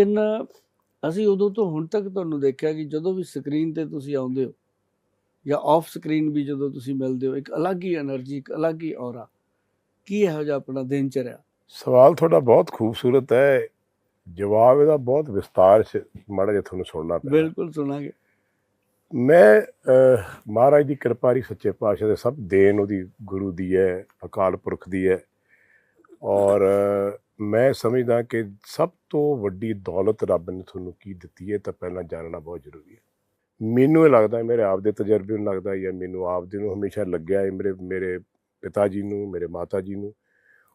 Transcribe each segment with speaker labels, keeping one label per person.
Speaker 1: ਲੇਕਿਨ ਅਸੀਂ ਉਦੋਂ ਤੋਂ ਹੁਣ ਤੱਕ ਤੁਹਾਨੂੰ ਦੇਖਿਆ ਕਿ ਜਦੋਂ ਵੀ ਸਕਰੀਨ ਤੇ ਤੁਸੀਂ ਆਉਂਦੇ ਹੋ ਜਾਂ ਆਫ ਸਕਰੀਨ ਵੀ ਜਦੋਂ ਤੁਸੀਂ ਮਿਲਦੇ ਹੋ ਇੱਕ ਅਲੱਗ ਹੀ એનર્ਜੀ ਇੱਕ ਅਲੱਗ ਹੀ ਔਰਾ ਕੀ ਇਹੋ ਜਿਹਾ ਆਪਣਾ ਦਿਨ ਚਰਿਆ
Speaker 2: ਸਵਾਲ ਤੁਹਾਡਾ ਬਹੁਤ ਖੂਬਸੂਰਤ ਹੈ। ਜਵਾਬ ਇਹਦਾ ਬਹੁਤ ਵਿਸਤਾਰ ਚ ਮਾੜਾ ਜਿਹਾ ਤੁਹਾਨੂੰ ਸੁਣਨਾ ਪੈਣਾ।
Speaker 1: ਬਿਲਕੁਲ ਸੁਣਾਂਗੇ।
Speaker 2: ਮੈਂ ਮਹਾਰਾਜ ਦੀ ਕਿਰਪਾ ਹੀ ਸੱਚੇ ਪਾਤਸ਼ਾਹ ਦੇ ਸਭ ਦੇਣ ਉਹਦੀ ਗੁਰੂ ਦੀ ਹੈ ਅਕਾਲ ਪੁਰਖ ਦੀ ਹੈ। ਔਰ ਮੈਂ ਸਮਝਦਾ ਕਿ ਸਭ ਤੋਂ ਵੱਡੀ ਦੌਲਤ ਰੱਬ ਨੇ ਤੁਹਾਨੂੰ ਕੀ ਦਿੱਤੀ ਹੈ ਤਾਂ ਪਹਿਲਾਂ ਜਾਣਨਾ ਬਹੁਤ ਜ਼ਰੂਰੀ ਹੈ। ਮੈਨੂੰ ਇਹ ਲੱਗਦਾ ਹੈ, ਮੇਰੇ ਆਪ ਦੇ ਤਜਰਬੇ ਨੂੰ ਲੱਗਦਾ ਹੈ ਜਾਂ ਮੈਨੂੰ ਆਪ ਦੇ ਨੂੰ ਹਮੇਸ਼ਾ ਲੱਗਿਆ ਹੈ ਮੇਰੇ ਮੇਰੇ ਪਿਤਾ ਜੀ ਨੂੰ ਮੇਰੇ ਮਾਤਾ ਜੀ ਨੂੰ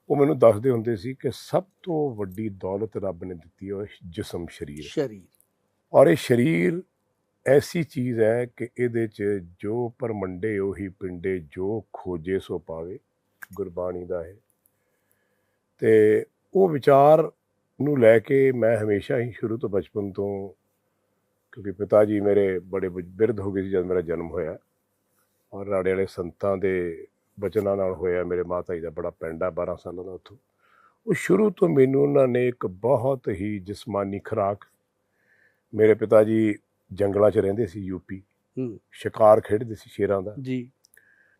Speaker 2: ਉਹ ਮੈਨੂੰ ਦੱਸਦੇ ਹੁੰਦੇ ਸੀ ਕਿ ਸਭ ਤੋਂ ਵੱਡੀ ਦੌਲਤ ਰੱਬ ਨੇ ਦਿੱਤੀ ਹੈ ਉਹ ਜਿਸਮ ਸਰੀਰ।
Speaker 1: ਸ਼ਰੀਰ।
Speaker 2: ਔਰ ਇਹ ਸਰੀਰ ਐਸੀ ਚੀਜ਼ ਹੈ ਕਿ ਇਹਦੇ 'ਚ ਜੋ ਪਰਮੰਡੇ ਉਹੀ ਪਿੰਡੇ ਜੋ ਖੋਜੇ ਸੋ ਪਾਵੇ ਗੁਰਬਾਣੀ ਦਾ ਹੈ ਤੇ ਉਹ ਵਿਚਾਰ ਨੂੰ ਲੈ ਕੇ ਮੈਂ ਹਮੇਸ਼ਾ ਹੀ ਸ਼ੁਰੂ ਤੋਂ ਬਚਪਨ ਤੋਂ ਕਿਉਂਕਿ ਪਿਤਾ ਜੀ ਮੇਰੇ ਬੜੇ ਬਿਰਧ ਹੋ ਗਏ ਸੀ ਜਦ ਮੇਰਾ ਜਨਮ ਹੋਇਆ। ਔਰ ਰਾੜੇ ਵਾਲੇ ਸੰਤਾਂ ਦੇ ਬਚਨਾਂ ਨਾਲ ਹੋਇਆ ਮੇਰੇ ਮਾਤਾ ਜੀ ਦਾ ਬੜਾ ਪਿੰਡ ਆ 12 ਸਾਲਾਂ ਦਾ ਉੱਥੋਂ। ਉਹ ਸ਼ੁਰੂ ਤੋਂ ਮੈਨੂੰ ਉਹਨਾਂ ਨੇ ਇੱਕ ਬਹੁਤ ਹੀ ਜਿਸਮਾਨੀ ਖੁਰਾਕ ਮੇਰੇ ਪਿਤਾ ਜੀ ਜੰਗਲਾਂ 'ਚ ਰਹਿੰਦੇ ਸੀ ਯੂਪੀ
Speaker 1: ਹੂੰ।
Speaker 2: ਸ਼ਿਕਾਰ ਖੇਡਦੇ ਸੀ ਸ਼ੇਰਾਂ ਦਾ।
Speaker 1: ਜੀ।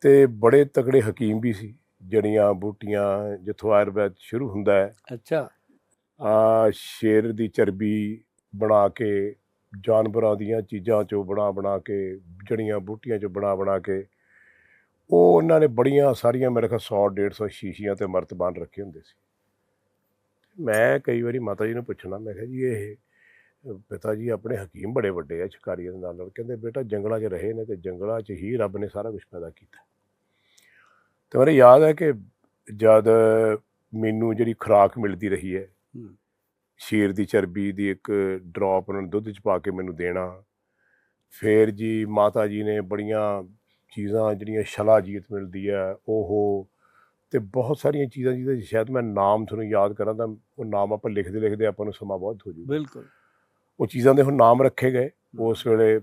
Speaker 2: ਤੇ ਬੜੇ ਤਕੜੇ ਹਕੀਮ ਵੀ ਸੀ। ਜੜੀਆਂ ਬੂਟੀਆਂ ਜਿੱਥੋਂ ਆਯੁਰਵੈਦ ਸ਼ੁਰੂ ਹੁੰਦਾ ਹੈ
Speaker 1: ਅੱਛਾ।
Speaker 2: ਆ ਸ਼ੇਰ ਦੀ ਚਰਬੀ ਬਣਾ ਕੇ ਜਾਨਵਰਾਂ ਦੀਆਂ ਚੀਜ਼ਾਂ ਚੋਂ ਬਣਾ ਬਣਾ ਕੇ ਜੜੀਆਂ ਬੂਟੀਆਂ ਚੋਂ ਬਣਾ ਬਣਾ ਕੇ ਉਹ ਉਹਨਾਂ ਨੇ ਬੜੀਆਂ ਸਾਰੀਆਂ ਮੇਰੇ ਖਿਆਲ 100 150 ਸ਼ੀਸ਼ੀਆਂ ਤੇ ਮਰਤਬਾਨ ਰੱਖੇ ਹੁੰਦੇ ਸੀ। ਮੈਂ ਕਈ ਵਾਰੀ ਮਾਤਾ ਜੀ ਨੂੰ ਪੁੱਛਣਾ ਮੈਂ ਕਿਹਾ ਜੀ ਇਹ ਪਿਤਾ ਜੀ ਆਪਣੇ ਹਕੀਮ ਬੜੇ ਵੱਡੇ ਆ ਸ਼ਿਕਾਰੀਆਂ ਦੇ ਨਾਲ ਕਹਿੰਦੇ ਬੇਟਾ ਜੰਗਲਾਂ 'ਚ ਰਹੇ ਨੇ ਤੇ ਜੰਗਲਾਂ 'ਚ ਹੀ ਰੱਬ ਨੇ ਸਾਰਾ ਕੁਝ ਪੈਦਾ ਕੀਤਾ। ਤੇ ਮੈਨੂੰ ਯਾਦ ਹੈ ਕਿ ਜਦ ਮੈਨੂੰ ਜਿਹੜੀ ਖੁਰਾਕ ਮਿਲਦੀ ਰਹੀ ਹੈ ਸ਼ੇਰ ਦੀ ਚਰਬੀ ਦੀ ਇੱਕ ਡ੍ਰੌਪ ਉਹਨਾਂ ਦੁੱਧ 'ਚ ਪਾ ਕੇ ਮੈਨੂੰ ਦੇਣਾ ਫਿਰ ਜੀ ਮਾਤਾ ਜੀ ਨੇ ਬੜੀਆਂ ਚੀਜ਼ਾਂ ਜਿਹੜੀਆਂ ਸ਼ਲਾਜੀਤ ਮਿਲਦੀ ਹੈ ਉਹ ਤੇ ਬਹੁਤ ਸਾਰੀਆਂ ਚੀਜ਼ਾਂ ਜਿਹਦੇ ਸ਼ਾਇਦ ਮੈਂ ਨਾਮ ਤੁਹਾਨੂੰ ਯਾਦ ਕਰਾਂ ਤਾਂ ਉਹ ਨਾਮ ਆਪਾਂ ਲਿਖਦੇ ਲਿਖਦੇ ਆਪਾਂ ਨੂੰ ਸਮਾਂ ਬਹੁਤ ਹੋ ਜੂ।
Speaker 1: ਬਿਲਕੁਲ।
Speaker 2: ਉਹ ਚੀਜ਼ਾਂ ਦੇ ਹੁਣ ਨਾਮ ਰੱਖੇ ਗਏ ਉਸ ਵੇਲੇ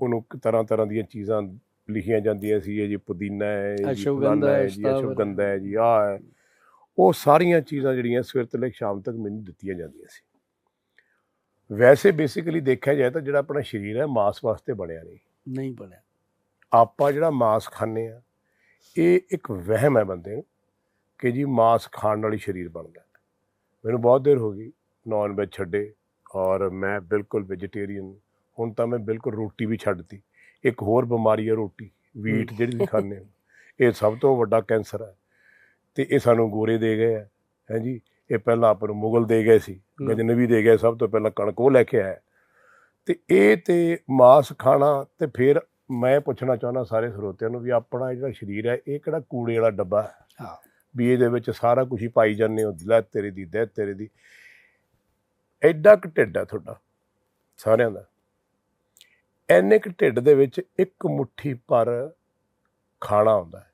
Speaker 2: ਉਹਨੂੰ ਤਰ੍ਹਾਂ ਤਰ੍ਹਾਂ ਦੀਆਂ ਚੀਜ਼ਾਂ ਲਿਖੀਆਂ ਜਾਂਦੀਆਂ ਸੀ ਇਹ ਜੀ ਪੁਦੀਨਾ ਹੈ ਇਹ ਜੀ ਫਲਾਨਾ
Speaker 1: ਹੈ,
Speaker 2: ਜੀ। ਅਸ਼ਵਗੰਧਾ ਹੈ ਜੀ ਆਹ ਹੈ। ਉਹ ਸਾਰੀਆਂ ਚੀਜ਼ਾਂ ਜਿਹੜੀਆਂ ਸਵੇਰ ਤੋਂ ਲੈ ਕੇ ਸ਼ਾਮ ਤੱਕ ਮੈਨੂੰ ਦਿੱਤੀਆਂ ਜਾਂਦੀਆਂ ਸੀ। ਵੈਸੇ ਬੇਸਿਕਲੀ ਦੇਖਿਆ ਜਾਏ ਤਾਂ ਜਿਹੜਾ ਆਪਣਾ ਸਰੀਰ ਹੈ ਮਾਸ ਵਾਸਤੇ ਬਣਿਆ ਨਹੀਂ।
Speaker 1: ਨਹੀਂ ਬਣਿਆ।
Speaker 2: ਆਪਾਂ ਜਿਹੜਾ ਮਾਸ ਖਾਂਦੇ ਆ ਇਹ ਇੱਕ ਵਹਿਮ ਹੈ ਬੰਦੇ ਨੂੰ ਕਿ ਜੀ ਮਾਸ ਖਾਣ ਨਾਲ ਹੀ ਸਰੀਰ ਬਣਦਾ। ਮੈਨੂੰ ਬਹੁਤ ਦੇਰ ਹੋ ਗਈ ਨਾਨ ਵੈਜ ਛੱਡੇ ਔਰ ਮੈਂ ਬਿਲਕੁਲ ਵੈਜੀਟੇਰੀਅਨ ਹੁਣ ਤਾਂ ਮੈਂ ਬਿਲਕੁਲ ਰੋਟੀ ਵੀ ਛੱਡਤੀ ਇੱਕ ਹੋਰ ਬਿਮਾਰੀ ਹੈ ਰੋਟੀ ਵੀਟ। ਜਿਹੜੀ ਵੀ ਖਾਂਦੇ ਹਾਂ। ਇਹ ਸਭ ਤੋਂ ਵੱਡਾ ਕੈਂਸਰ ਹੈ ਤੇ ਇਹ ਸਾਨੂੰ ਗੋਰੇ ਦੇ ਗਏ ਹੈ ਹੈ ਜੀ? ਇਹ ਪਹਿਲਾਂ ਆਪਾਂ ਨੂੰ ਮੁਗਲ ਦੇ ਗਏ ਸੀ। ਗਜਨਵੀ ਦੇ ਗਏ ਸਭ ਤੋਂ ਪਹਿਲਾਂ ਕਣਕ ਉਹ ਲੈ ਕੇ ਆਇਆ। ਤੇ ਇਹ ਤੇ ਮਾਸ ਖਾਣਾ ਤੇ ਫਿਰ ਮੈਂ ਪੁੱਛਣਾ ਚਾਹੁੰਦਾ ਸਾਰੇ ਸਰੋਤਿਆਂ ਨੂੰ ਵੀ ਆਪਣਾ ਜਿਹੜਾ ਸਰੀਰ ਹੈ ਇਹ ਕਿਹੜਾ ਕੂੜੇ ਵਾਲਾ ਡੱਬਾ ਹੈ?
Speaker 1: ਹਾਂ।
Speaker 2: ਵੀ ਇਹਦੇ ਵਿੱਚ ਸਾਰਾ ਕੁਝ ਹੀ ਪਾਈ ਜਾਂਦੇ ਹੋ ਲੈ ਤੇਰੇ ਦੀ ਦੇ ਤੇਰੇ ਦੀ। ਐਡਾ ਕੁ ਢਿੱਡ ਹੈ ਤੁਹਾਡਾ ਸਾਰਿਆਂ ਦਾ। ਐਨੇ ਕੁ ਢਿੱਡ ਦੇ ਵਿੱਚ ਇੱਕ ਮੁੱਠੀ ਪਰ ਖਾਣਾ ਹੁੰਦਾ ਹੈ।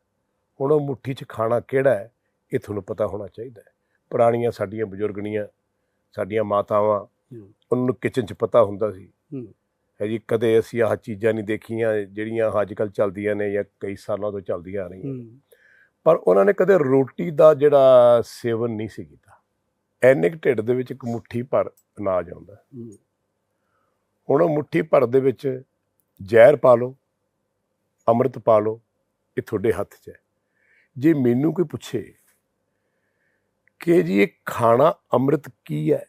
Speaker 2: ਹੁਣ ਉਹ ਮੁੱਠੀ 'ਚ ਖਾਣਾ ਕਿਹੜਾ ਹੈ ਇਹ ਤੁਹਾਨੂੰ ਪਤਾ ਹੋਣਾ ਚਾਹੀਦਾ ਹੈ। ਪੁਰਾਣੀਆਂ ਸਾਡੀਆਂ ਬਜ਼ੁਰਗਣੀਆਂ ਸਾਡੀਆਂ ਮਾਤਾਵਾਂ। ਉਹਨਾਂ ਨੂੰ ਕਿਚਨ 'ਚ ਪਤਾ ਹੁੰਦਾ ਸੀ।
Speaker 1: ਹੂੰ।
Speaker 2: ਜੀ ਕਦੇ ਅਸੀਂ ਆਹ ਚੀਜ਼ਾਂ ਨਹੀਂ ਦੇਖੀਆਂ ਜਿਹੜੀਆਂ ਅੱਜ ਕੱਲ੍ਹ ਚੱਲਦੀਆਂ ਨੇ ਜਾਂ ਕਈ ਸਾਲਾਂ ਤੋਂ ਚੱਲਦੀਆਂ ਆ ਰਹੀਆਂ ਪਰ ਉਹਨਾਂ ਨੇ ਕਦੇ ਰੋਟੀ ਦਾ ਜਿਹੜਾ ਸੇਵਨ ਨਹੀਂ ਸੀ ਕੀਤਾ। ਐਨੇ ਕੁ ਢਿੱਡ ਦੇ ਵਿੱਚ ਇੱਕ ਮੁੱਠੀ ਭਰ ਅਨਾਜ ਆਉਂਦਾ ਹੁਣ ਉਹ ਮੁੱਠੀ ਭਰ ਦੇ ਵਿੱਚ ਜ਼ਹਿਰ ਪਾ ਲਓ ਅੰਮ੍ਰਿਤ ਪਾ ਲਓ ਇਹ ਤੁਹਾਡੇ ਹੱਥ 'ਚ ਹੈ। ਜੇ ਮੈਨੂੰ ਕੋਈ ਪੁੱਛੇ ਕਿ ਜੀ ਇਹ ਖਾਣਾ ਅੰਮ੍ਰਿਤ ਕੀ ਹੈ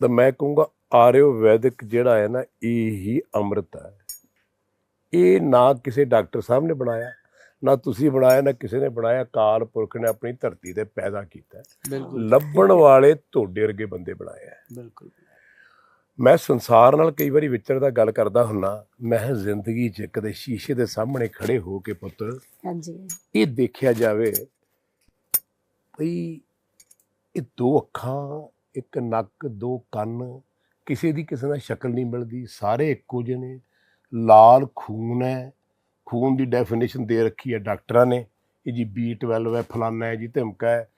Speaker 2: ਤਾਂ ਮੈਂ ਕਹੂੰਗਾ ਆਰਿਓ ਵੈਦਿਕ ਜਿਹੜਾ ਹੈ ਨਾ ਇਹ ਹੀ ਅੰਮ੍ਰਿਤ ਹੈ। ਇਹ ਨਾ ਕਿਸੇ ਡਾਕਟਰ ਸਾਹਿਬ ਨੇ ਬਣਾਇਆ ਨਾ ਤੁਸੀਂ ਬਣਾਇਆ ਨਾ ਕਿਸੇ ਨੇ ਬਣਾਇਆ ਕਾਲ ਪੁਰਖ ਨੇ ਆਪਣੀ ਧਰਤੀ ਤੇ ਪੈਦਾ ਕੀਤਾ। ਲੱਭਣ ਵਾਲੇ ਤੁਹਾਡੇ ਵਰਗੇ ਬੰਦੇ ਬਣਾਏ ਆ।
Speaker 1: ਬਿਲਕੁਲ।
Speaker 2: ਮੈਂ ਸੰਸਾਰ ਨਾਲ ਕਈ ਵਾਰੀ ਵਿਚਰਦਾ ਗੱਲ ਕਰਦਾ ਹੁੰਨਾ ਮੈਂ ਜ਼ਿੰਦਗੀ 'ਚ ਕਦੇ ਸ਼ੀਸ਼ੇ ਦੇ ਸਾਹਮਣੇ ਖੜੇ ਹੋ ਕੇ ਪੁੱਤ
Speaker 3: ਹਾਂਜੀ।
Speaker 2: ਇਹ ਦੇਖਿਆ ਜਾਵੇ ਭਈ ਇਹ ਦੋ ਅੱਖਾਂ ਇੱਕ ਨੱਕ ਦੋ ਕੰਨ ਕਿਸੇ ਦੀ ਕਿਸੇ ਨਾਲ ਸ਼ਕਲ ਨਹੀਂ ਮਿਲਦੀ ਸਾਰੇ ਇੱਕੋ ਜਿਹੇ ਨੇ ਲਾਲ ਖੂਨ ਹੈ ਖੂਨ ਦੀ ਡੈਫੀਨੇਸ਼ਨ ਦੇ ਰੱਖੀ ਹੈ ਡਾਕਟਰਾਂ ਨੇ ਇਹ ਜੀ B12 ਹੈ ਫਲਾਨਾ ਹੈ ਜੀ ਧਮਕਾ ਹੈ।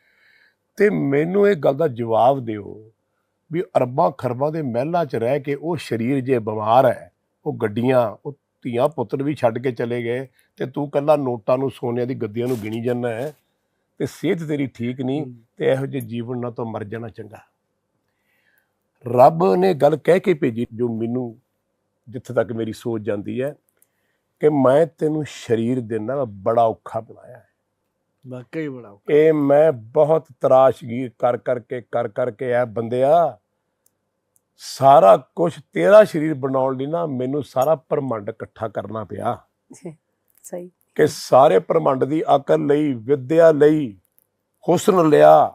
Speaker 2: ਤੇ ਮੈਨੂੰ ਇਹ ਗੱਲ ਦਾ ਜਵਾਬ ਦਿਓ ਵੀ ਅਰਬਾਂ ਖਰਬਾਂ ਦੇ ਮਹਿਲਾਂ 'ਚ ਰਹਿ ਕੇ ਉਹ ਸਰੀਰ ਜੇ ਬਿਮਾਰ ਹੈ ਉਹ ਗੱਡੀਆਂ ਉਹ ਧੀਆਂ ਪੁੱਤਰ ਵੀ ਛੱਡ ਕੇ ਚਲੇ ਗਏ ਤੇ ਤੂੰ ਕੱਲਾ ਨੋਟਾਂ ਨੂੰ ਸੋਨਿਆਂ ਦੀ ਗੱਦੀਆਂ ਨੂੰ ਗਿਣੀ ਜਾਂਦਾ ਹੈ ਤੇ ਸਿਹਤ ਤੇਰੀ ਠੀਕ ਨਹੀਂ। ਤੇ ਇਹੋ ਜਿਹੇ ਜੀਵਨ ਨਾਲ ਤਾਂ ਮਰ ਜਾਣਾ ਚੰਗਾ ਰੱਬ ਨੇ ਗੱਲ ਕਹਿ ਕੇ ਭੇਜੀ ਜੋ ਮੈਨੂੰ ਜਿੱਥੇ ਤੱਕ ਮੇਰੀ ਸੋਚ ਜਾਂਦੀ ਹੈ ਕਿ ਮੈਂ ਤੈਨੂੰ ਸਰੀਰ ਦੇ ਨਾਲ ਬੜਾ ਔਖਾ ਬਣਾਇਆ ਹੈ
Speaker 1: ਵਾਕਈ ਬੜਾ ਔਖਾ।
Speaker 2: ਇਹ ਮੈਂ ਬਹੁਤ ਤਰਾਸ਼ਗੀਰ ਕਰ ਕਰਕੇ ਕਰ ਕਰਕੇ ਐ ਬੰਦਿਆ ਸਾਰਾ ਕੁਝ ਤੇਰਾ ਸਰੀਰ ਬਣਾਉਣ ਲਈ ਨਾ ਮੈਨੂੰ ਸਾਰਾ ਪ੍ਰਮੰਡ ਇਕੱਠਾ ਕਰਨਾ ਪਿਆ।
Speaker 3: ਸਹੀ।
Speaker 2: ਕਿ ਸਾਰੇ ਪ੍ਰਮੰਡ ਦੀ ਅਕਲ ਲਈ ਵਿਦਿਆ ਲਈ ਹੁਸਨ ਲਿਆ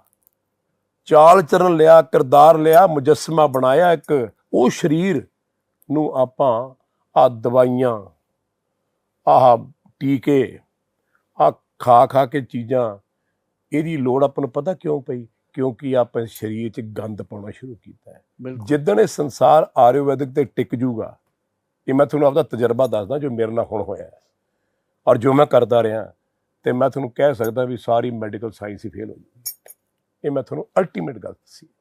Speaker 2: ਚਾਲ ਚਰਨ ਲਿਆ ਕਿਰਦਾਰ ਲਿਆ ਮੁਜੱਸਮਾ ਬਣਾਇਆ ਇੱਕ। ਉਹ ਸਰੀਰ ਨੂੰ ਆਪਾਂ ਆ ਦਵਾਈਆਂ ਆਹ ਟੀਕੇ ਆ ਖਾ ਖਾ ਕੇ ਚੀਜ਼ਾਂ ਇਹਦੀ ਲੋੜ ਆਪਾਂ ਨੂੰ ਪਤਾ ਕਿਉਂ ਪਈ? ਕਿਉਂਕਿ ਆਪਾਂ ਸਰੀਰ 'ਚ ਗੰਦ ਪਾਉਣਾ ਸ਼ੁਰੂ ਕੀਤਾ ਹੈ। ਜਿੱਦਣ ਇਹ ਸੰਸਾਰ ਆਯੁਰਵੈਦਿਕ ਤੇ ਟਿਕ ਜੂਗਾ ਇਹ ਮੈਂ ਤੁਹਾਨੂੰ ਆਪਦਾ ਤਜਰਬਾ ਦੱਸਦਾ ਜੋ ਮੇਰੇ ਨਾਲ ਹੁਣ ਹੋਇਆ ਹੈ। ਔਰ ਜੋ ਮੈਂ ਕਰਦਾ ਰਿਹਾ ਤੇ ਮੈਂ ਤੁਹਾਨੂੰ ਕਹਿ ਸਕਦਾ ਵੀ ਸਾਰੀ ਮੈਡੀਕਲ ਸਾਇੰਸ ਹੀ ਫੇਲ ਹੋ ਜੂਗੀ। ਇਹ ਮੈਂ ਤੁਹਾਨੂੰ ਅਲਟੀਮੇਟ ਗੱਲ ਦੱਸੀ।